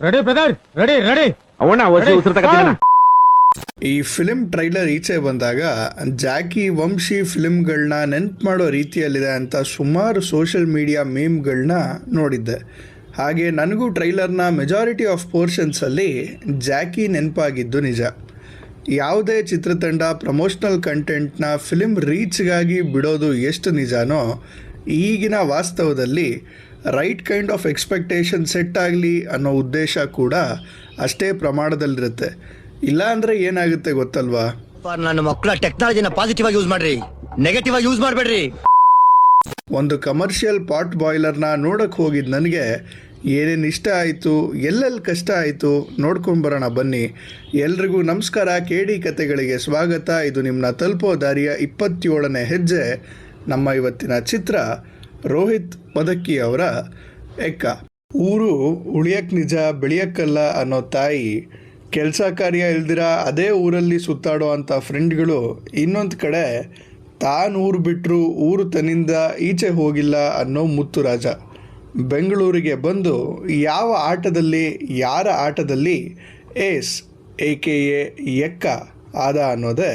Ready brother ready ready ಅವಣ್ಣ ಒಸಿ ಉಸಿರು ಈ ಫಿಲಿಮ್ ಟ್ರೈಲರ್ ಈಚೆ ಬಂದಾಗ ಜಾಕಿ ವಂಶಿ ಫಿಲಿಮ್ಗಳನ್ನ ನೆನ್ಪು ಮಾಡೋ ರೀತಿಯಲ್ಲಿದೆ ಅಂತ ಸುಮಾರು ಸೋಷಿಯಲ್ ಮೀಡಿಯಾ ಮೀಮ್ಗಳನ್ನ ನೋಡಿದ್ದೆ. ಹಾಗೆ ನನಗೂ ಟ್ರೈಲರ್ನ ಮೆಜಾರಿಟಿ ಆಫ್ ಪೋರ್ಷನ್ಸಲ್ಲಿ ಜಾಕಿ ನೆನಪಾಗಿದ್ದು ನಿಜ. ಯಾವುದೇ ಚಿತ್ರತಂಡ ಪ್ರಮೋಷನಲ್ ಕಂಟೆಂಟ್ನ ಫಿಲಿಮ್ ರೀಚ್ಗಾಗಿ ಬಿಡೋದು ಎಷ್ಟು ನಿಜಾನೋ ಈಗಿನ ವಾಸ್ತವದಲ್ಲಿ right kind of expectation set ಆಗಲಿ ಅನ್ನೋ ಉದ್ದೇಶ ಕೂಡ ಅಷ್ಟೇ ಪ್ರಮಾಣದಲ್ಲಿರುತ್ತೆ. ಇಲ್ಲ ಅಂದರೆ ಏನಾಗುತ್ತೆ ಗೊತ್ತಲ್ವಾ? ನನ್ನ ಮಕ್ಕಳ ಟೆಕ್ನಾಲಜಿನ ಪಾಸಿಟಿವ್ ಆಗಿ ಯೂಸ್ ಮಾಡ್ರಿ. ನೆಗೆಟಿವ್ ಆಗಿ ಯೂಸ್ ಮಾಡಬೇಡ್ರಿ. ಒಂದು ಕಮರ್ಷಿಯಲ್ ಪಾಟ್ ಬಾಯ್ಲರ್ನ ನೋಡಕ್ಕೆ ಹೋಗಿದ್ದು ನನಗೆ ಏನೇನು ಇಷ್ಟ ಆಯಿತು ಎಲ್ಲೆಲ್ಲಿ ಕಷ್ಟ ಆಯಿತು ನೋಡ್ಕೊಂಬರೋಣ ಬನ್ನಿ. ಎಲ್ರಿಗೂ ನಮಸ್ಕಾರ ಕೇಡಿ ಡಿ ಕತೆಗಳಿಗೆ ಸ್ವಾಗತ. ಇದು ನಿಮ್ಮನ್ನ ತಲುಪೋ ದಾರಿಯ ಇಪ್ಪತ್ತೇಳನೇ ಹೆಜ್ಜೆ. ನಮ್ಮ ಇವತ್ತಿನ ಚಿತ್ರ ರೋಹಿತ್ ಮದಕ್ಕಿ ಅವರ ಎಕ್ಕ ಊರು ಉಳಿಯಕ್ಕೆ ನಿಜ, ಬೆಳೆಯಕ್ಕಲ್ಲ ಅನ್ನೋ ತಾಯಿ. ಕೆಲಸ ಕಾರ್ಯ ಇಲ್ದಿರ ಅದೇ ಊರಲ್ಲಿ ಸುತ್ತಾಡೋ ಅಂಥ ಫ್ರೆಂಡ್ಗಳು ಇನ್ನೊಂದು ಕಡೆ ತಾನು ಊರು ಬಿಟ್ಟರು ಊರು ತನ್ನಿಂದ ಈಚೆ ಹೋಗಿಲ್ಲ ಅನ್ನೋ ಮುತ್ತು ರಾಜ ಬೆಂಗಳೂರಿಗೆ ಬಂದು ಯಾವ ಆಟದಲ್ಲಿ, ಯಾರ ಆಟದಲ್ಲಿ ಏಸ್, ಎ ಕೆ ಎ, ಎಕ್ಕ ಆದ ಅನ್ನೋದೇ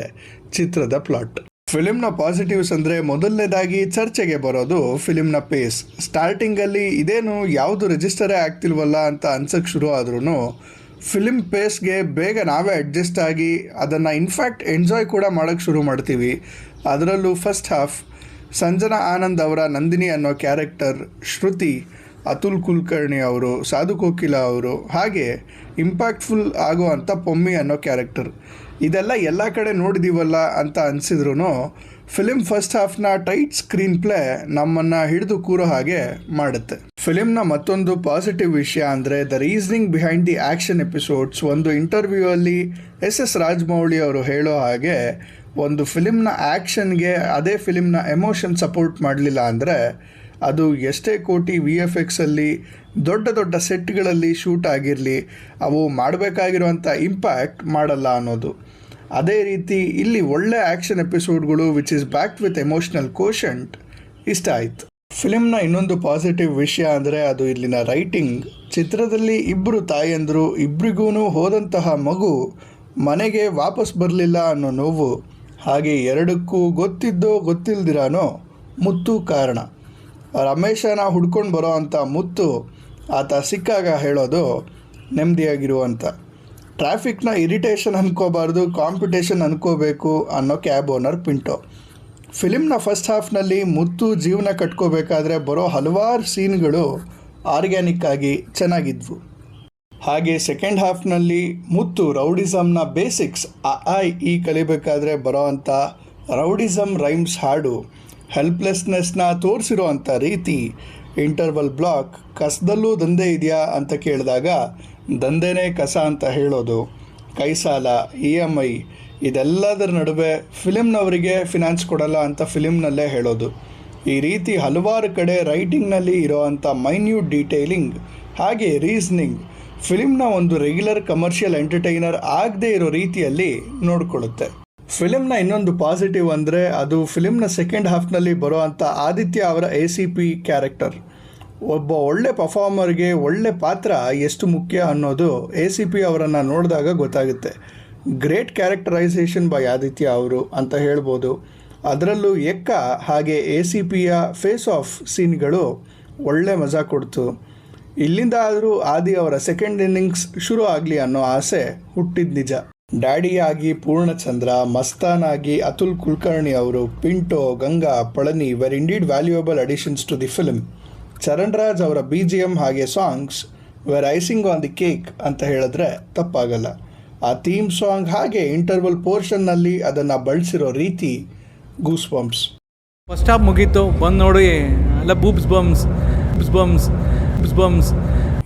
ಚಿತ್ರದ ಪ್ಲಾಟ್. ಫಿಲಿಮ್ನ ಪಾಸಿಟಿವ್ಸ್ ಅಂದರೆ ಮೊದಲನೇದಾಗಿ ಚರ್ಚೆಗೆ ಬರೋದು ಫಿಲಿಮ್ನ ಪೇಸ್ ಸ್ಟಾರ್ಟಿಂಗಲ್ಲಿ ಇದೇನು ಯಾವುದು ರಿಜಿಸ್ಟರೇ ಆಗ್ತಿಲ್ವಲ್ಲ ಅಂತ ಅನ್ಸಕ್ಕೆ ಶುರು ಆದ್ರೂ ಫಿಲಿಮ್ ಪೇಸ್ಗೆ ಬೇಗ ನಾವೇ ಅಡ್ಜಸ್ಟ್ ಆಗಿ ಅದನ್ನು ಇನ್ಫ್ಯಾಕ್ಟ್ ಎಂಜಾಯ್ ಕೂಡ ಮಾಡೋಕ್ಕೆ ಶುರು ಮಾಡ್ತೀವಿ. ಅದರಲ್ಲೂ ಫಸ್ಟ್ ಹಾಫ್ ಸಂಜನಾ ಆನಂದ್ ಅವರ ನಂದಿನಿ ಅನ್ನೋ ಕ್ಯಾರೆಕ್ಟರ್ ಶ್ರುತಿ, ಅತುಲ್ ಕುಲಕರ್ಣಿ ಅವರು, ಸಾಧು ಕೋಕಿಲ ಅವರು, ಹಾಗೆ ಇಂಪ್ಯಾಕ್ಟ್ಫುಲ್ ಆಗುವಂಥ ಪೊಮ್ಮಿ ಅನ್ನೋ ಕ್ಯಾರೆಕ್ಟರ್ ಇದೆಲ್ಲ ಎಲ್ಲ ಕಡೆ ನೋಡಿದೀವಲ್ಲ ಅಂತ ಅನಿಸಿದ್ರು ಫಿಲಿಮ್ ಫಸ್ಟ್ ಹಾಫ್ನ ಟೈಟ್ ಸ್ಕ್ರೀನ್ ಪ್ಲೇ ನಮ್ಮನ್ನು ಹಿಡಿದು ಕೂರೋ ಹಾಗೆ ಮಾಡುತ್ತೆ. ಫಿಲಿಮ್ನ ಮತ್ತೊಂದು ಪಾಸಿಟಿವ್ ವಿಷಯ ಅಂದರೆ the reasoning behind the action episodes ಒಂದು ಇಂಟರ್ವ್ಯೂ ಅಲ್ಲಿ ಎಸ್ ಎಸ್ ರಾಜಮೌಳಿ ಅವರು ಹೇಳೋ ಹಾಗೆ ಒಂದು ಫಿಲಿಮ್ನ ಆ್ಯಕ್ಷನ್ಗೆ ಅದೇ ಫಿಲಿಮ್ನ ಎಮೋಷನ್ ಸಪೋರ್ಟ್ ಮಾಡಲಿಲ್ಲ ಅಂದರೆ ಅದು ಎಷ್ಟೇ ಕೋಟಿ ವಿ ಎಫ್ ಎಕ್ಸಲ್ಲಿ ದೊಡ್ಡ ದೊಡ್ಡ ಸೆಟ್ಗಳಲ್ಲಿ ಶೂಟ್ ಆಗಿರಲಿ, ಅವು ಮಾಡಬೇಕಾಗಿರುವಂಥ ಇಂಪ್ಯಾಕ್ಟ್ ಮಾಡಲ್ಲ ಅನ್ನೋದು. ಅದೇ ರೀತಿ ಇಲ್ಲಿ ಒಳ್ಳೆ action ಎಪಿಸೋಡ್ಗಳು which is back with emotional quotient ಇಷ್ಟ ಆಯಿತು. ಫಿಲಿಮ್ನ ಇನ್ನೊಂದು ಪಾಸಿಟಿವ್ ವಿಷಯ ಅಂದರೆ ಅದು ಇಲ್ಲಿನ ರೈಟಿಂಗ್ ಚಿತ್ರದಲ್ಲಿ ಇಬ್ಬರು ತಾಯಂದರು ಇಬ್ಬರಿಗೂ ಹೋದಂತಹ ಮಗು ಮನೆಗೆ ವಾಪಸ್ ಬರಲಿಲ್ಲ ಅನ್ನೋ ನೋವು, ಹಾಗೆ ಎರಡಕ್ಕೂ ಗೊತ್ತಿದ್ದೋ ಗೊತ್ತಿಲ್ದಿರಾನೋ ಮುತ್ತು ಕಾರಣ. ರಮೇಶನ ಹುಡ್ಕೊಂಡು ಬರೋ ಅಂಥ ಮುತ್ತು ಆತ ಸಿಕ್ಕಾಗ ಹೇಳೋದು ನೆಮ್ಮದಿಯಾಗಿರುವಂಥ ಟ್ರಾಫಿಕ್ನ ಇರಿಟೇಷನ್ ಅನ್ಕೋಬಾರ್ದು, ಕಾಂಪಿಟೇಷನ್ ಅನ್ಕೋಬೇಕು ಅನ್ನೋ ಕ್ಯಾಬ್ ಓನರ್ ಪಿಂಟೋ. ಫಿಲಿಮ್ನ ಫಸ್ಟ್ ಹಾಫ್ನಲ್ಲಿ ಮುತ್ತು ಜೀವನ ಕಟ್ಕೋಬೇಕಾದ್ರೆ ಬರೋ ಹಲವಾರು ಸೀನ್ಗಳು ಆರ್ಗ್ಯಾನಿಕ್ ಆಗಿ ಚೆನ್ನಾಗಿದ್ವು. ಹಾಗೆ ಸೆಕೆಂಡ್ ಹಾಫ್ನಲ್ಲಿ ಮುತ್ತು ರೌಡಿಸಮ್ನ ಬೇಸಿಕ್ಸ್ ಅ ಐ ಈ ಕಲಿಬೇಕಾದ್ರೆ ಬರೋ ಅಂಥ ರೌಡಿಸಮ್ ರೈಮ್ಸ್ ಹಾಡು ಹೆಲ್ಪ್ಲೆಸ್ನೆಸ್ನ ತೋರಿಸಿರೋ ಅಂಥ ರೀತಿ ಇಂಟರ್ವಲ್ ಬ್ಲಾಕ್ ಕಸದಲ್ಲೂ ದಂಧೆ ಇದೆಯಾ ಅಂತ ಕೇಳಿದಾಗ, ದಂಧೆನೇ ಕಸ ಅಂತ ಹೇಳೋದು ಕೈ ಸಾಲ ಇ ಎಂ ಐ ಇದೆಲ್ಲದರ ನಡುವೆ ಫಿಲಿಮ್ನವರಿಗೆ ಫಿನಾನ್ಸ್ ಕೊಡಲ್ಲ ಅಂತ ಫಿಲಿಮ್ನಲ್ಲೇ ಹೇಳೋದು. ಈ ರೀತಿ ಹಲವಾರು ಕಡೆ ರೈಟಿಂಗ್ನಲ್ಲಿ ಇರೋವಂಥ ಮೈನ್ಯೂಟ್ ಡೀಟೇಲಿಂಗ್ ಹಾಗೆ ರೀಸನಿಂಗ್ ಫಿಲಿಮ್ನ ಒಂದು ರೆಗ್ಯುಲರ್ ಕಮರ್ಷಿಯಲ್ ಎಂಟರ್ಟೈನರ್ ಆಗದೇ ಇರೋ ರೀತಿಯಲ್ಲಿ ನೋಡ್ಕೊಳ್ಳುತ್ತೆ. ಫಿಲಿಮ್ನ ಇನ್ನೊಂದು ಪಾಸಿಟಿವ್ ಅಂದರೆ ಅದು ಫಿಲಿಮ್ನ ಸೆಕೆಂಡ್ ಹಾಫ್ನಲ್ಲಿ ಬರೋ ಅಂಥ ಆದಿತ್ಯ ಅವರ ಎ ಸಿ ಪಿ ಕ್ಯಾರೆಕ್ಟರ್ ಒಬ್ಬ ಒಳ್ಳೆ ಪರ್ಫಾರ್ಮರ್ಗೆ ಒಳ್ಳೆ ಪಾತ್ರ ಎಷ್ಟು ಮುಖ್ಯ ಅನ್ನೋದು ಎ ಸಿ ಪಿ ಅವರನ್ನು ನೋಡಿದಾಗ ಗೊತ್ತಾಗುತ್ತೆ. ಗ್ರೇಟ್ ಕ್ಯಾರೆಕ್ಟರೈಸೇಷನ್ ಬೈ ಆದಿತ್ಯ ಅವರು ಅಂತ ಹೇಳ್ಬೋದು. ಅದರಲ್ಲೂ ಎಕ್ಕ ಹಾಗೆ ಎ ಸಿ ಪಿಯ ಫೇಸ್ ಆಫ್ ಸೀನ್ಗಳು ಒಳ್ಳೆ ಮಜಾ ಕೊಡ್ತು. ಇಲ್ಲಿಂದ ಆದರೂ ಆದಿ ಅವರ ಸೆಕೆಂಡ್ ಇನ್ನಿಂಗ್ಸ್ ಶುರು ಆಗಲಿ ಅನ್ನೋ ಆಸೆ ಹುಟ್ಟಿದ ನಿಜ. ಡ್ಯಾಡಿಯಾಗಿ ಪೂರ್ಣಚಂದ್ರ, ಮಸ್ತಾನಾಗಿ ಅತುಲ್ ಕುಲಕರ್ಣಿ ಅವರು, Pinto, Ganga, Palani were indeed valuable additions to the film Charan Raj ಅವರ ಬಿ ಜಿ ಎಂ ಹಾಗೆ songs were icing on the cake ಅಂತ ಹೇಳಿದ್ರೆ ತಪ್ಪಾಗಲ್ಲ. ಆ ಥೀಮ್ ಸಾಂಗ್ ಹಾಗೆ ಇಂಟರ್ವಲ್ ಪೋರ್ಷನ್ನಲ್ಲಿ ಅದನ್ನು ಬಳಸಿರೋ ರೀತಿ ಗೂಸ್ ಬಂಪ್ಸ್ ಫಸ್ಟ್ ಆಫ್ ಮುಗೀತು. ಬಂದು ನೋಡಿ. ಅಲ್ಲ ಬೂಬ್ಸ್ ಬಮ್ಸ್ ಬಮ್ಸ್ ಬಮ್ಸ್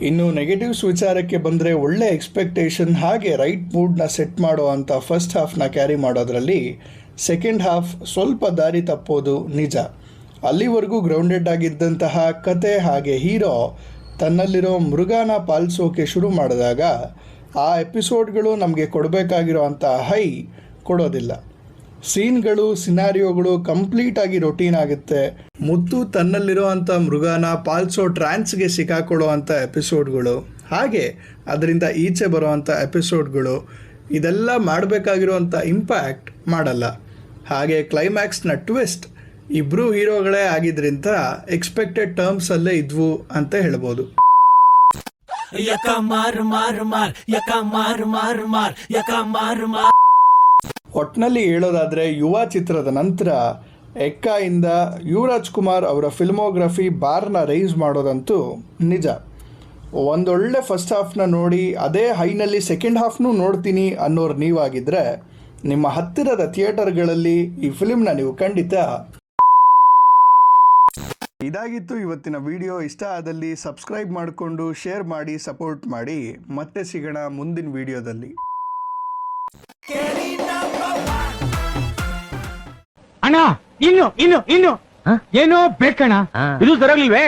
ಇನ್ನು ನೆಗೆಟಿವ್ಸ್ ವಿಚಾರಕ್ಕೆ ಬಂದರೆ ಒಳ್ಳೆ ಎಕ್ಸ್ಪೆಕ್ಟೇಷನ್ ಹಾಗೆ ರೈಟ್ ಮೂಡ್ನ ಸೆಟ್ ಮಾಡೋ ಅಂತ ಫಸ್ಟ್ ಹಾಫ್ನ ಕ್ಯಾರಿ ಮಾಡೋದ್ರಲ್ಲಿ ಸೆಕೆಂಡ್ ಹಾಫ್ ಸ್ವಲ್ಪ ದಾರಿ ತಪ್ಪೋದು ನಿಜ. ಅಲ್ಲಿವರೆಗೂ ಗ್ರೌಂಡೆಡ್ ಆಗಿದ್ದಂತಹ ಕತೆ ಹಾಗೆ ಹೀರೋ ತನ್ನಲ್ಲಿರೋ ಮೃಗಾನ ಪಾಲಿಸೋಕೆ ಶುರು ಮಾಡಿದಾಗ ಆ ಎಪಿಸೋಡ್ಗಳು ನಮಗೆ ಕೊಡಬೇಕಾಗಿರೋ ಅಂತ ಹೈ ಕೊಡೋದಿಲ್ಲ. ಸೀನ್ಗಳು, ಸಿನಾರಿಯೋಗಳು ಕಂಪ್ಲೀಟ್ ಆಗಿ ರೊಟೀನ್ ಆಗುತ್ತೆ. ಮುತ್ತು ತನ್ನಲ್ಲಿರೋ ಅಂಥ ಮೃಗನ ಪಾಲ್ಸೋ ಟ್ರಾನ್ಸ್ಗೆ ಸಿಕ್ಕಾಕೊಳ್ಳೋ ಅಂಥ ಎಪಿಸೋಡ್ಗಳು. ಹಾಗೆ ಅದರಿಂದ ಈಚೆ ಬರುವಂಥ ಎಪಿಸೋಡ್ಗಳು. ಇದೆಲ್ಲ ಮಾಡಬೇಕಾಗಿರುವಂಥ ಇಂಪ್ಯಾಕ್ಟ್ ಮಾಡಲ್ಲ. ಹಾಗೆ ಕ್ಲೈಮ್ಯಾಕ್ಸ್ನ ಟ್ವಿಸ್ಟ್ ಇಬ್ಬರು ಹೀರೋಗಳೇ ಆಗಿದ್ರಿಂದ ಎಕ್ಸ್ಪೆಕ್ಟೆಡ್ ಟರ್ಮ್ಸ್ ಅಲ್ಲೇ ಇದ್ವು ಅಂತ ಹೇಳ್ಬೋದು. ಯಕ ಮಾರ್ ಮಾರ್ ಮಾರ್, ಯಕ ಮಾರ್ ಮಾರ್ ಮಾರ್, ಯಕ ಮಾರ್ mar. ಒಟ್ನಲ್ಲಿ ಹೇಳೋದಾದರೆ ಯುವ ಚಿತ್ರದ ನಂತರ ಎಕ್ಕಾಯಿಂದ ಯುವರಾಜ್ ಕುಮಾರ್ ಅವರ ಫಿಲ್ಮೋಗ್ರಫಿ ಬಾರ್ನ ರೈಸ್ ಮಾಡೋದಂತೂ ನಿಜ. ಒಂದೊಳ್ಳೆ ಫಸ್ಟ್ ಹಾಫ್ನ ನೋಡಿ, ಅದೇ ಹೈನಲ್ಲಿ ಸೆಕೆಂಡ್ ಹಾಫ್ನೂ ನೋಡ್ತೀನಿ ಅನ್ನೋರು ನೀವಾಗಿದ್ದರೆ ನಿಮ್ಮ ಹತ್ತಿರದ ಥಿಯೇಟರ್ಗಳಲ್ಲಿ ಈ ಫಿಲ್ಮ್ನ ನೀವು ಖಂಡಿತ ಇದಾಗಿತ್ತು ಇವತ್ತಿನ ವಿಡಿಯೋ ಇಷ್ಟ ಆದಲ್ಲಿ ಸಬ್ಸ್ಕ್ರೈಬ್ ಮಾಡಿಕೊಂಡು ಶೇರ್ ಮಾಡಿ ಸಪೋರ್ಟ್ ಮಾಡಿ. ಮತ್ತೆ ಸಿಗೋಣ ಮುಂದಿನ ವಿಡಿಯೋದಲ್ಲಿ ಅಣ್ಣ ಇನ್ನು ಇನ್ನು ಇನ್ನು. ಏನು ಬೇಕಣ್ಣ. ಇದು ಸರಿಯಾಗ್ಲಿಲ್ವೇ